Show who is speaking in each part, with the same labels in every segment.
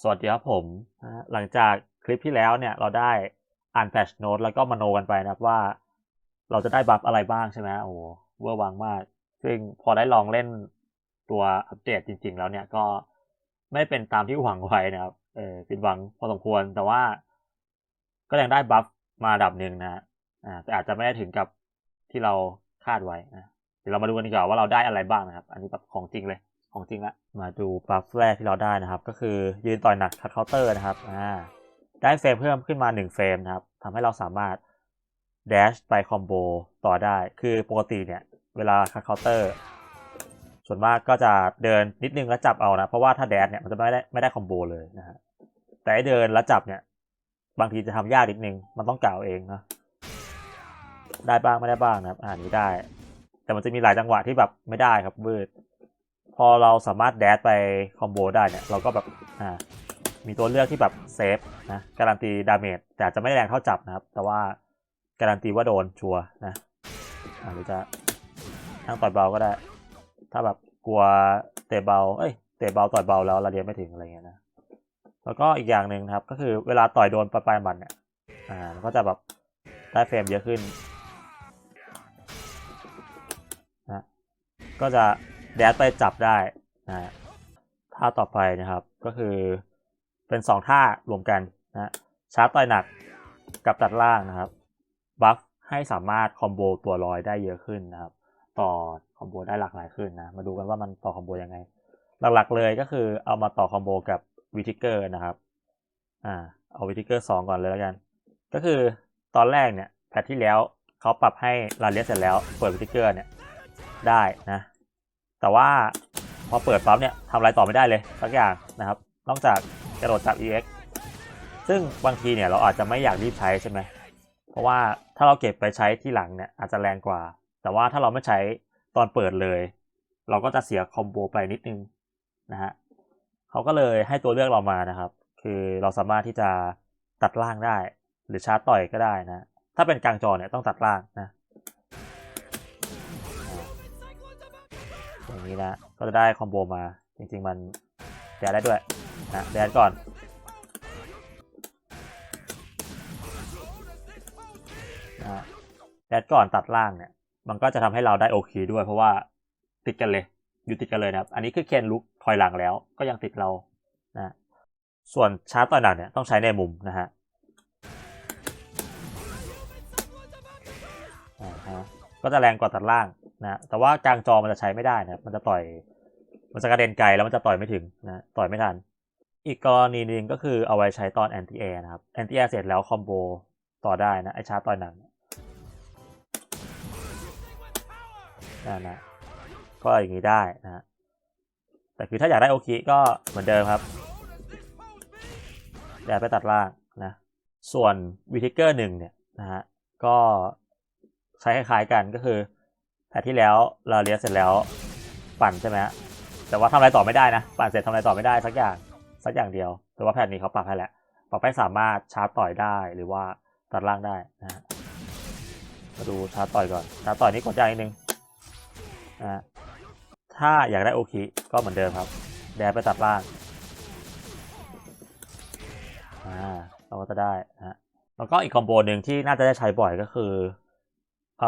Speaker 1: สวัสดีครับผม หลังจากคลิปที่แล้วเนี่ยเราได้อ่านแพชโน้ตแล้วก็มโนกันไปนะครับว่า เราจะได้บัฟอะไรบ้างใช่ไหมโอ้โหเวอร์วังมาก ซึ่งพอได้ลองเล่นตัวอัปเดตจริง ๆ แล้วเนี่ยก็ไม่เป็นตามที่หวังไว้นะครับเออผิดหวังพอสมควรแต่ว่า ก็ยังได้บัฟมาดับหนึ่งนะฮะอ่าแต่อาจจะไม่ได้ถึงกับที่เราคาดไว้นะเดี๋ยวเรามาดูกันดีกว่าว่าเราได้อะไรบ้างนะครับ อันนี้แบบของจริงเลย ของจริงละมาดูบัฟแรกที่เราได้นะครับ ก็คือยืนต่อยหนักคัดเคาน์เตอร์นะครับอ่าได้เฟรมเพิ่มขึ้นมา 1 เฟรมนะครับทำให้เราสามารถเดชไปคอมโบต่อได้ คือปกติเนี่ยเวลาคัดเคาน์เตอร์ส่วนมากก็จะเดินนิดนึงแล้วจับเอานะ เพราะว่าถ้าแดชเนี่ยมันจะไม่ได้ไม่ได้คอมโบเลยนะฮะแต่เดินแล้วจับเนี่ย บางทีจะทำยากนิดนึง มันต้องกล่าวเองนะได้บ้างไม่ได้บ้างนะครับอ่านนี้ได้ แต่มันจะมีหลายจังหวะที่แบบไม่ได้ครับวืด พอเราสามารถแดดไปคอมโบได้เนี่ย เราก็แบบอ่ามีตัวเลือกที่แบบเซฟนะการันตีดาเมจแต่จะไม่แรงเท่าจับนะครับ แต่ว่าการันตีว่าโดนชัวนะอาหรือจะนั่งต่อยเบาก็ได้ ถ้าแบบกลัวเตะเบาเอ้ยเตะเบาต่อยเบาแล้วระเดียนไม่ถึงอะไรเงี้ยนะแล้วก็อีกอย่างหนึ่งครับก็คือเวลาต่อยโดนปลายปลายหมัดเนี่ยอ่ามันก็จะแบบได้เฟรมเยอะขึ้นนะก็จะ แดดไปจับได้นะฮะท่าต่อไปนะครับก็คือเป็นสองท่ารวมกันนะชาร์จต่อยหนักกับตัดล่างนะครับบัฟให้สามารถคอมโบตัวลอยได้เยอะขึ้นนะครับ ต่อคอมโบได้หลากหลายขึ้นนะมาดูกันว่ามันต่อคอมโบยังไง หลักๆเลยก็คือเอามาต่อคอมโบกับวิทิเกอร์นะครับอ่าเอาวิทิเกอร์สองก่อนเลยแล้วกัน ก็คือตอนแรกเนี่ยแพทที่แล้วเขาปรับให้ลาเลียเสร็จแล้วเปิดวิทิเกอร์เนี่ยได้นะ แต่ว่าพอเปิดปั๊บเนี่ยทำอะไรต่อไม่ได้เลยสักอย่างนะครับ นอกจากกระโดดจับ EX ซึ่งบางทีเนี่ยเราอาจจะไม่อยากรีบใช้ใช่ไหมเพราะว่าถ้าเราเก็บไปใช้ที่หลังเนี่ยอาจจะแรงกว่า แต่ว่าถ้าเราไม่ใช้ตอนเปิดเลย เราก็จะเสียคอมโบไปนิดนึงนะฮะเขาก็เลยให้ตัวเลือกเรามานะครับ คือเราสามารถที่จะตัดล่างได้ หรือชาร์จต่อยก็ได้นะ ถ้าเป็นกลางจอเนี่ยต้องตัดล่างนะ อ่าอย่างนี้นะ ก็จะได้คอมโบมา จริง ๆ มันแดดได้ด้วยนะแดดก่อน นะแดดก่อนตัดล่างเนี่ย มันก็จะทำให้เราได้โอเคด้วย เพราะว่าติดกันเลย อยู่ติดกันเลยนะครับ อันนี้คือเคนลุกถอยหลังแล้ว ก็ยังติดเรา นะ ส่วนชาร์จต่อยหนักเนี่ยต้องใช้ในมุมนะฮะก็จะแรงกว่าตัดล่าง นะแต่ว่ากลางจอมันจะใช้ไม่ได้นะครับมันจะต่อยมันจะกระเด็นไกลแล้วมันจะต่อยไม่ถึงนะต่อยไม่ทัน อีกกรณีหนึ่งก็คือเอาไว้ใช้ตอนแอนตี้แอร์นะครับแอนตี้แอร์เสร็จแล้วคอมโบต่อได้นะไอชาร์จต่อยหนักนั่นะก็อย่างนี้ได้นะฮะแต่คือถ้าอยากได้โอคิก็เหมือนเดิมครับอย่าไปตัดล่างนะส่วนวิทิเกอร์หนึ่งเนี่ยนะฮะก็ใช้คล้ายๆกันก็คือ แพทที่แล้วเราเลียสเสร็จแล้วปั่นใช่ไหมฮะแต่ว่าทำอะไรต่อไม่ได้นะ ปั่นเสร็จทำอะไรต่อไม่ได้สักอย่างสักอย่างเดียว แต่ว่าแพทนี้เขาปรับให้แหล้วปรับให้สามารถชาร์จต่อยได้หรือว่าตัดล่างได้นะฮะมาดูชาร์จต่อยก่อนชาร์จต่อยนี่กดยากนิดนึงนะถ้าอยากได้โอคิก็เหมือนเดิมครับ แดไปตัดล่างอ่าเราก็จะได้นะแล้วก็อีกคอมโบหนึ่งที่น่าจะได้ใช้บ่อยก็คือ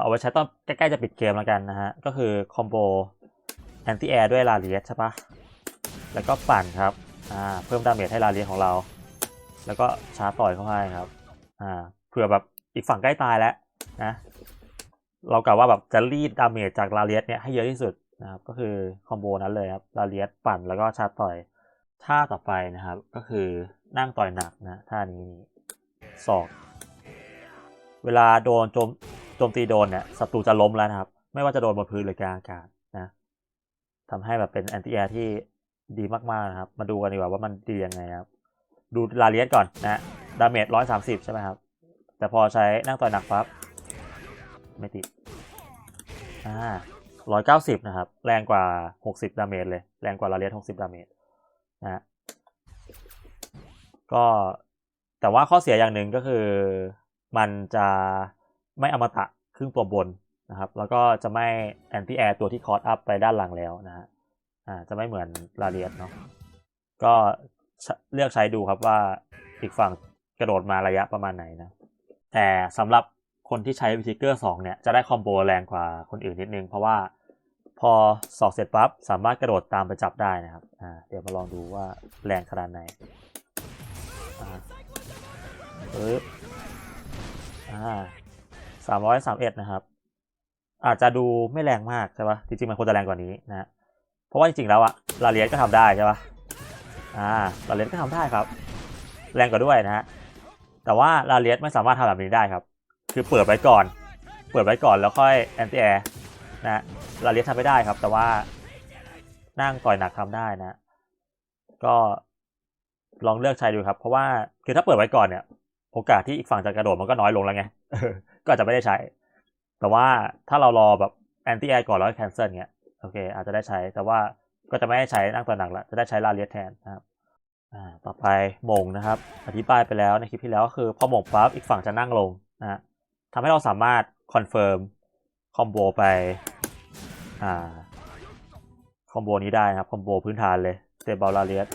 Speaker 1: เอาไว้ใช้ตอนใกล้ๆจะปิดเกมแล้วกันนะฮะ ก็คือคอมโบแอนตี้แอร์ด้วยลาเลียสใช่ปะแล้วก็ปั่นครับ อ่า เพิ่มดาเมจให้ลาเลียสของเรา แล้วก็ชาร์จต่อยเข้าให้ครับ อ่า เผื่อแบบอีกฝั่งใกล้ตายแล้วนะ เรากะว่าแบบจะรีดดาเมจจากลาเลียสเนี่ยให้เยอะที่สุดนะครับ ก็คือคอมโบนั้นเลยครับ ลาเลียสปั่นแล้วก็ชาร์จต่อย ท่าต่อไปนะครับ ก็คือนั่งต่อยหนักนะ ท่านี้ศอก เวลาโดนโจม โจมตีโดนเนี่ยศัตรูจะล้มแล้วนะครับ ไม่ว่าจะโดนบนพื้นหรือกลางอากาศนะทำให้แบบเป็นแอนตี้แอร์ที่ดีมากๆนะครับ มาดูกันดีกว่าว่ามันดียังไงครับ ดูลาเลียสก่อนนะดาเมจร้อยสามสิบใช่ไหมครับ แต่พอใช้นั่งต่อยหนักปั๊บไม่ติดอ่าร้อยเก้าสิบนะครับ แรงกว่าหกสิบดาเมจเลย แรงกว่าลาเลียสหกสิบดาเมจนะฮะก็แต่ว่าข้อเสียอย่างหนึ่งก็คือมันจะ ไม่อมตะครึ่งตัวบนนะครับ แล้วก็จะไม่แอนตี้แอร์ตัวที่คอร์สอัพไปด้านหลังแล้วนะฮะอ่าจะไม่เหมือนลาเลียสเนาะก็เลือกใช้ดูครับว่าอีกฝั่งกระโดดมาระยะประมาณไหนนะแต่สำหรับคนที่ใช้วิทิเกอร์สองเนี่ยจะได้คอมโบแรงกว่าคนอื่นนิดนึง เพราะว่าพอสอกเสร็จปั๊บสามารถกระโดดตามไปจับได้นะครับอ่าเดี๋ยวมาลองดูว่าแรงขนาดไหนอ่าปึ๊บอ่า สามร้อยสามเอ็ดนะครับ อาจจะดูไม่แรงมากใช่ปะจริงๆมันควรจะแรงกว่านี้นะเพราะว่าจริงๆแล้วอะลาเลียสก็ทำได้ใช่ปะอ่าลาเลียสก็ทำได้ครับ แรงกว่าด้วยนะฮะแต่ว่าลาเลียสไม่สามารถทำแบบนี้ได้ครับ คือเปิดไว้ก่อน เปิดไว้ก่อนแล้วค่อยแอนตี้แอร์นะลาเลียสทำไม่ได้ครับ แต่ว่านั่งต่อยหนักทำได้นะ ก็ลองเลือกใช้ดูครับ เพราะว่าคือถ้าเปิดไว้ก่อนเนี่ย โอกาสที่อีกฝั่งจะกระโดดมันก็น้อยลงแล้วไง ก็อาจจะไม่ได้ใช้ แต่ว่าถ้าเรารอแบบแอนตี้แอร์ก่อนแล้วแคนเซิลเงี้ยโอเค อาจจะได้ใช้ แต่ว่าก็จะไม่ได้ใช้นั่งตัวหนักละจะได้ใช้ลาเลียแทนนะครับอ่าต่อไปมงนะครับ อธิบายไปแล้วในคลิปที่แล้วก็คือพอมงปั๊บอีกฝั่งจะนั่งลงนะฮะทำให้เราสามารถคอนเฟิร์มคอมโบไปอ่าคอมโบนี้ได้นะครับคอมโบพื้นฐานเลยเตะบอลลาเลียส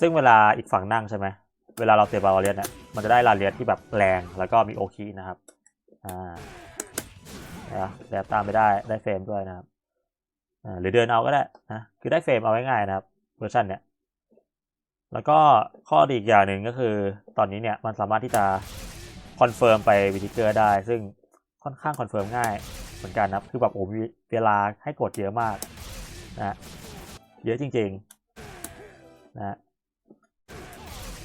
Speaker 1: ซึ่งเวลาอีกฝั่งนั่งใช่ไหมเวลาเราเตะบอลลาเลียสเนี่ย มันจะได้ลาเลียสที่แบบแรงแล้วก็มีโอคีนะครับอ่านะแบบตามไม่ได้ได้เฟรมด้วยนะครับหรือเดินเอาก็ได้นะคือได้เฟรมเอาง่ายๆนะครับเวอร์ชันเนี้ยแล้วก็ข้อดีอีกอย่างหนึ่งก็คือ ตอนนี้เนี่ยมันสามารถที่จะคอนเฟิร์มไปวิทิเกอร์ได้ ซึ่งค่อนข้างคอนเฟิร์มง่ายเหมือนกันนะคือแบบโอ้มีเวลาให้กดเยอะมากนะเยอะจริงๆนะ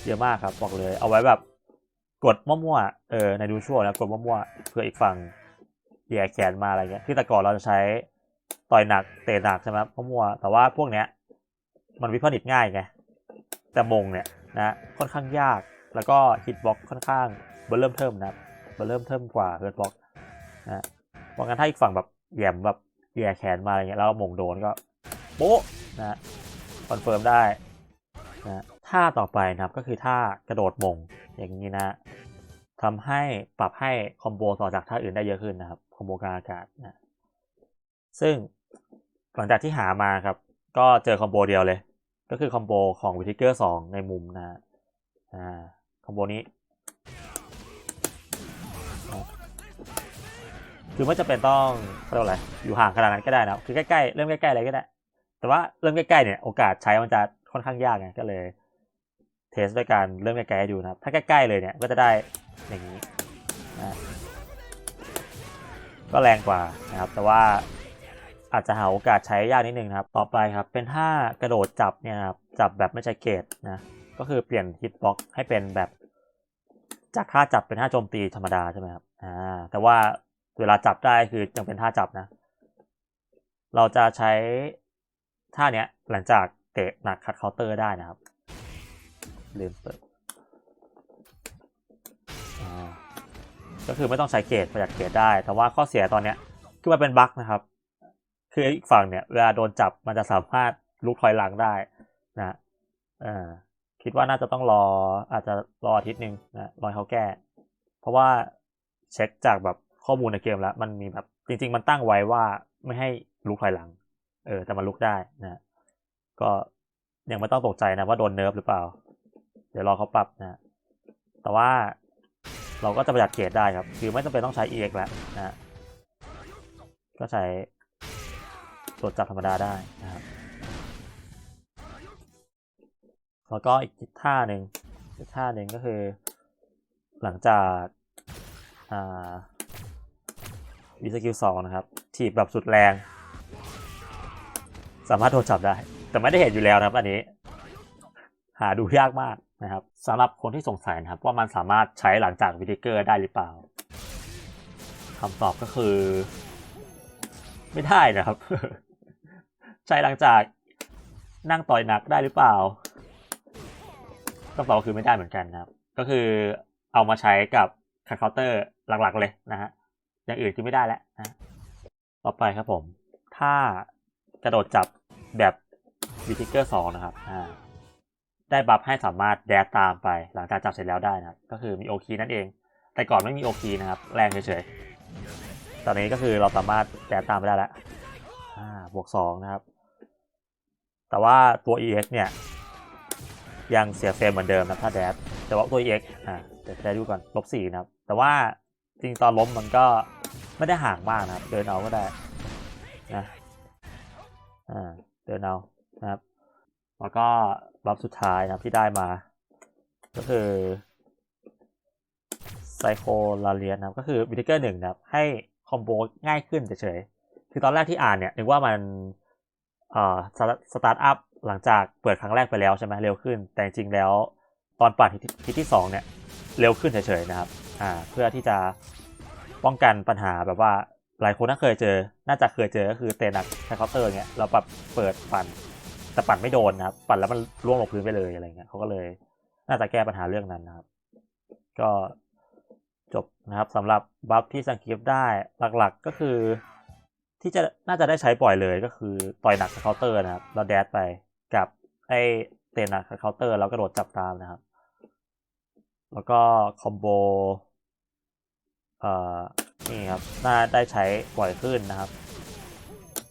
Speaker 1: เยอะมากครับบอกเลย เอาไว้แบบ กดมั่วๆเออในดูชั่วนะกดมั่วๆเพื่ออีกฝั่งแย่แขนมาอะไรเงี้ยที่แต่ก่อนเราจะใช้ต่อยหนักเตะหนักใช่ไหมมั่วๆแต่ว่าพวกเนี้ยมันวิพากษ์ง่ายไงแต่มงเนี่ยนะค่อนข้างยากแล้วก็ฮิตบ็อกค่อนข้างเบอร์เริ่มเทิมนะบเบอร์เริ่มเทิมกว่าเฮิร์ตบ็อกนะเพราะงั้นถ้าอีกฝั่งแบบแยมแบบแย่แขนมาอะไรเงี้ยแล้วมงโดนก็โป๊ะนะคอนเฟิร์มได้นะท่าต่อไปนะครับก็คือท่ากระโดดมงอย่างนี้นะ ทำให้ปรับให้คอมโบต่อจากท่าอื่นได้เยอะขึ้นนะครับคอมโบกลางอากาศนะซึ่งหลังจากที่หามาครับ ก็เจอคอมโบเดียวเลย ก็คือคอมโบของวิทิเกอร์สองในมุมนะอ่าคอมโบนี้ คือไม่จำเป็นต้องเรียกว่าอะไรอยู่ห่างขนาดนั้นก็ได้นะคือใกล้ๆเริ่มใกล้ๆอะไรก็ได้ แต่ว่าเริ่มใกล้ๆเนี่ยโอกาสใช้มันจะค่อนข้างยากไงก็เลยเทสด้วยการเริ่มใกล้ๆให้ดูนะครับ ถ้าใกล้ๆเลยเนี่ยก็จะได้ อย่างนี้นะก็แรงกว่านะครับ แต่ว่าอาจจะหาโอกาสใช้ยากนิดนึงครับ ต่อไปครับเป็นท่ากระโดดจับเนี่ยครับจับแบบไม่ใช้เกตนะ ก็คือเปลี่ยนฮิตบ็อกให้เป็นแบบ จากท่าจับเป็นท่าโจมตีธรรมดาใช่ไหมครับอ่าแต่ว่าเวลาจับได้คือยังเป็นท่าจับนะ เราจะใช้ท่าเนี้ยหลังจากเตะหนักคัดเคาน์เตอร์ได้นะครับลืมเปิดอ่า ก็คือไม่ต้องใช้เกตประหยัดเกตได้ แต่ว่าข้อเสียตอนเนี้ยคือมันเป็นบั๊กนะครับ คืออีกฝั่งเนี่ยเวลาโดนจับมันจะสามารถลุกถอยหลังได้นะเออคิดว่าน่าจะต้องรออาจจะรออาทิตย์หนึ่งนะรอให้เขาแก้ เพราะว่าเช็คจากแบบข้อมูลในเกมแล้ว มันมีแบบจริง ๆ มันตั้งไว้ว่าไม่ให้ลุกถอยหลัง เออแต่มันลุกได้นะก็ยังไม่ต้องตกใจนะว่าโดนเนิร์ฟหรือเปล่า เดี๋ยวรอเขาปรับนะ แต่ว่า เราก็จะประหยัดเกรดได้ครับ คือไม่จำเป็นต้องใช้ EX แล้วนะก็ใช้ตรวจจับธรรมดาได้นะครับแล้วก็อีกท่าหนึ่งอีกท่าหนึ่งก็คือ หลังจากวีสกิลสองนะครับถีบแบบสุดแรง สามารถโดนจับได้ แต่ไม่ได้เห็นอยู่แล้วนะครับอันนี้ หาดูยากมาก นะครับสำหรับคนที่สงสัยนะครับ ว่ามันสามารถใช้หลังจากวิดิเกอร์ได้หรือเปล่าคำตอบก็คือ ไม่ได้นะครับ ใช้หลังจากนั่งต่อยหนักได้หรือเปล่าคำตอบคือไม่ได้เหมือนกันนะครับ ก็คือเอามาใช้กับคัทเคาน์เตอร์หลักๆเลยนะฮะอย่างอื่นคือไม่ได้แล้วนะต่อไปครับผม ถ้ากระโดดจับแบบวิทิเกอร์สองนะครับอ่า ได้บัฟให้สามารถแดดตามไปหลังจากจับเสร็จแล้วได้นะครับ ก็คือมีโอคีนั่นเอง แต่ก่อนไม่มีโอคีนะครับ แรงเฉยๆ ตอนนี้ก็คือเราสามารถแดดตามไปได้แล้วอ่าบวกสองนะครับ แต่ว่าตัว EX เนี่ย ยังเสียเฟรมเหมือนเดิมนะถ้าแดดแต่ว่าตัว EX อ่าเดี๋ยวแดดดูก่อนลบสี่นะครับ แต่ว่าจริงตอนล้มมันก็ไม่ได้ห่างมากนะครับ เดินเอาก็ได้นะอ่าเดินเอานะครับ แล้วก็ บัฟสุดท้ายนะครับที่ได้มา ก็คือไซโคลาเลียนนะครับก็คือวิทิเกอร์หนึ่งนะครับให้คอมโบง่ายขึ้นเฉยๆคือตอนแรกที่อ่านเนี่ยนึกว่ามันเอ่อสตาร์ทอัพหลังจากเปิดครั้งแรกไปแล้วใช่ไหมเร็วขึ้น แต่จริงๆแล้วตอนปัดที่ที่ที่สองเนี่ยเร็วขึ้นเฉยๆนะครับอ่าเพื่อที่จะป้องกันปัญหาแบบว่าหลายคนน่าเคยเจอ น่าจะเคยเจอก็คือเตะหนักใช้เคาน์เตอร์เงี้ยเราแบบเปิดปั่น แต่ปั่นไม่โดนนะครับ ปั่นแล้วมันร่วงลงพื้นไปเลยอะไรเงี้ยเขาก็เลย น่าจะแก้ปัญหาเรื่องนั้นนะครับ ก็จบนะครับสำหรับบัฟที่สังเกตได้หลักๆก็คือที่จะน่าจะได้ใช้บ่อยเลยก็คือต่อยหนักเคาน์เตอร์นะครับเราแดดไปกับไอเตะหนักเคาน์เตอร์แล้วกระโดดจับตามนะครับ แล้วก็คอมโบเอ่อนี่ครับน่าได้ใช้บ่อยขึ้นนะครับ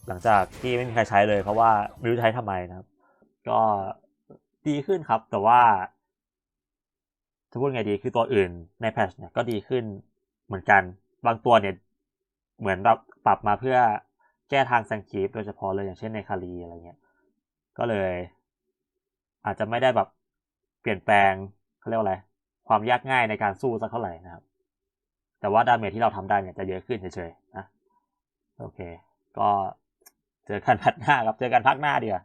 Speaker 1: หลังจากที่ไม่มีใครใช้เลย เพราะว่าไม่รู้ใช้ทำไมนะครับ ก็ดีขึ้นครับ แต่ว่าจะพูดไงดีคือตัวอื่นในแพทชเนี่ยก็ดีขึ้นเหมือนกัน บางตัวเนี่ยเหมือนแบบปรับมาเพื่อแก้ทางแซงคีฟโดยเฉพาะเลยอย่างเช่นในคารีอะไรเงี้ย ก็เลย อาจจะไม่ได้แบบเปลี่ยนแปลงเขาเรียกว่าอะไร ความยากง่ายในการสู้สักเท่าไหร่นะครับ แต่ว่าดาเมจที่เราทำได้เนี่ยจะเยอะขึ้นเฉยๆนะ โอเค ก็ เจอกันพัดหน้าครับ เจอกันพักหน้าเดียว